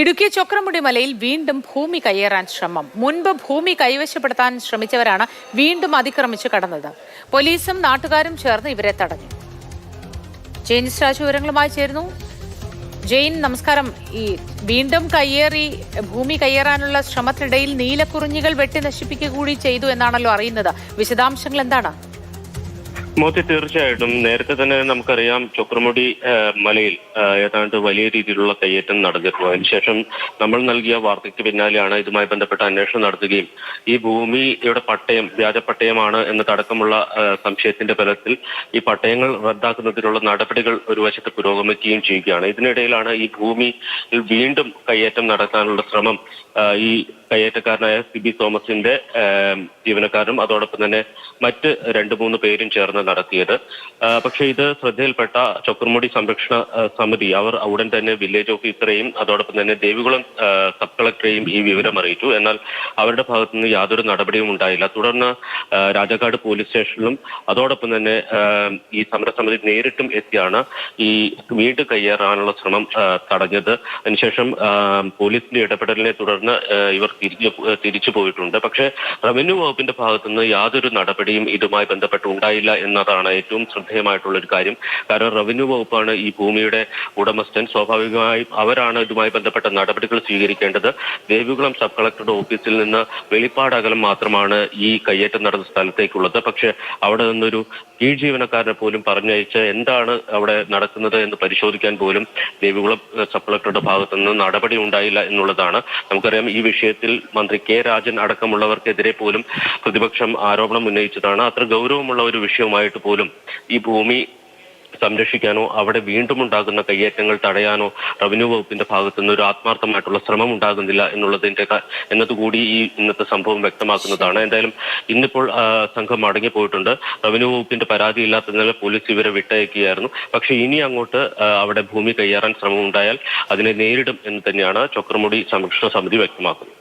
ഇടുക്കി ചൊക്രമുടി മലയിൽ വീണ്ടും ഭൂമി കയ്യേറാൻ ശ്രമം. മുൻപ് ഭൂമി കൈവശപ്പെടുത്താൻ ശ്രമിച്ചവരാണ് വീണ്ടും അതിക്രമിച്ച് കടന്നത്. പോലീസും നാട്ടുകാരും ചേർന്ന് ഇവരെ തടഞ്ഞു. ജെയിൻസ് രാജു വിവരങ്ങളുമായി ചേരുന്നു. ജെയിൻ നമസ്കാരം. ഈ വീണ്ടും കയ്യേറി ഭൂമി കയ്യേറാനുള്ള ശ്രമത്തിനിടയിൽ നീലക്കുറിഞ്ഞികൾ വെട്ടി നശിപ്പിക്കുക കൂടി ചെയ്തു എന്നാണല്ലോ അറിയുന്നത്. വിശദാംശങ്ങൾ എന്താണ്? മോത്തി തീർച്ചയായിട്ടും നേരത്തെ തന്നെ നമുക്കറിയാം ചൊക്രമുടി മലയിൽ ഏതാണ്ട് വലിയ രീതിയിലുള്ള കയ്യേറ്റം നടന്നിരുന്നു അതിനുശേഷം നമ്മൾ നൽകിയ വാർത്തയ്ക്ക് പിന്നാലെയാണ് ഇതുമായി ബന്ധപ്പെട്ട അന്വേഷണം നടത്തുകയും ഈ ഭൂമിയുടെ പട്ടയം വ്യാജ പട്ടയമാണ് എന്നതടക്കമുള്ള സംശയത്തിന്റെ ഫലത്തിൽ ഈ പട്ടയങ്ങൾ റദ്ദാക്കുന്നതിനുള്ള നടപടികൾ ഒരു വശത്ത് പുരോഗമിക്കുകയും ചെയ്യുകയാണ്. ഇതിനിടയിലാണ് ഈ ഭൂമിയിൽ വീണ്ടും കയ്യേറ്റം നടത്താനുള്ള ശ്രമം ഈ കയ്യേറ്റക്കാരനായ സിബി തോമസിന്റെ ജീവനക്കാരും അതോടൊപ്പം തന്നെ മറ്റ് രണ്ട് മൂന്ന് പേരും ചേർന്ന് നടത്തിയത്. പക്ഷേ ഇത് ശ്രദ്ധയിൽപ്പെട്ട ചക്രമുടി സംരക്ഷണ സമിതി അവർ ഉടൻ തന്നെ വില്ലേജ് ഓഫീസറെയും അതോടൊപ്പം തന്നെ ദേവികുളം സബ് കളക്ടറെയും ഈ വിവരം അറിയിച്ചു. എന്നാൽ അവരുടെ ഭാഗത്തു നിന്ന് യാതൊരു നടപടിയും ഉണ്ടായില്ല. തുടർന്ന് രാജാക്കാട് പോലീസ് സ്റ്റേഷനിലും അതോടൊപ്പം തന്നെ ഈ സമരസമിതി നേരിട്ടും എത്തിയാണ് ഈ വീട് കയ്യേറാനുള്ള ശ്രമം തടഞ്ഞത്. അതിനുശേഷം പോലീസിന്റെ ഇടപെടലിനെ തുടർന്ന് ഇവർ തിരിഞ്ഞു തിരിച്ചു പോയിട്ടുണ്ട്. പക്ഷേ റവന്യൂ വകുപ്പിന്റെ ഭാഗത്തുനിന്ന് യാതൊരു നടപടിയും ഇതുമായി ബന്ധപ്പെട്ട് ഉണ്ടായില്ല എന്നതാണ് ഏറ്റവും ശ്രദ്ധേയമായിട്ടുള്ള ഒരു കാര്യം. കാരണം റവന്യൂ വകുപ്പാണ് ഈ ഭൂമിയുടെ ഉടമസ്ഥൻ. സ്വാഭാവികമായും അവരാണ് ഇതുമായി ബന്ധപ്പെട്ട നടപടികൾ സ്വീകരിക്കേണ്ടത്. ദേവികുളം സബ് കളക്ടറുടെ ഓഫീസിൽ നിന്ന് വെളിപ്പാട് അകലം മാത്രമാണ് ഈ കയ്യേറ്റം നടന്ന സ്ഥലത്തേക്കുള്ളത്. പക്ഷേ അവിടെ നിന്നൊരു കീഴ് ജീവനക്കാരനെ പോലും പറഞ്ഞയച്ച് എന്താണ് അവിടെ നടക്കുന്നത് എന്ന് പരിശോധിക്കാൻ പോലും ദേവികുളം സബ് കളക്ടറുടെ ഭാഗത്തുനിന്ന് നടപടി ഉണ്ടായില്ല എന്നുള്ളതാണ്. നമുക്കറിയാം ഈ വിഷയത്തിൽ മന്ത്രി കെ രാജൻ അടക്കമുള്ളവർക്കെതിരെ പോലും പ്രതിപക്ഷം ആരോപണം ഉന്നയിച്ചതാണ്. അത്ര ഗൗരവമുള്ള ഒരു വിഷയമായിട്ട് പോലും ഈ ഭൂമി സംരക്ഷിക്കാനോ അവിടെ വീണ്ടും ഉണ്ടാകുന്ന കയ്യേറ്റങ്ങൾ തടയാനോ റവന്യൂ വകുപ്പിന്റെ ഭാഗത്തു നിന്ന് ഒരു ആത്മാർത്ഥമായിട്ടുള്ള ശ്രമം ഉണ്ടാകുന്നില്ല എന്നുള്ളതിന്റെ എന്നതുകൂടി ഈ ഇന്നത്തെ സംഭവം വ്യക്തമാക്കുന്നതാണ്. എന്തായാലും ഇന്നിപ്പോൾ സംഘം മടങ്ങിപ്പോയിട്ടുണ്ട്. റവന്യൂ വകുപ്പിന്റെ പരാതി ഇല്ലാത്തതിനാൽ പോലീസ് ഇവരെ വിട്ടയക്കുകയായിരുന്നു. പക്ഷെ ഇനി അങ്ങോട്ട് അവിടെ ഭൂമി കയ്യേറാൻ ശ്രമം ഉണ്ടായാൽ അതിനെ നേരിടും എന്ന് തന്നെയാണ് ചക്രമുടി സംരക്ഷണ സമിതി വ്യക്തമാക്കുന്നത്.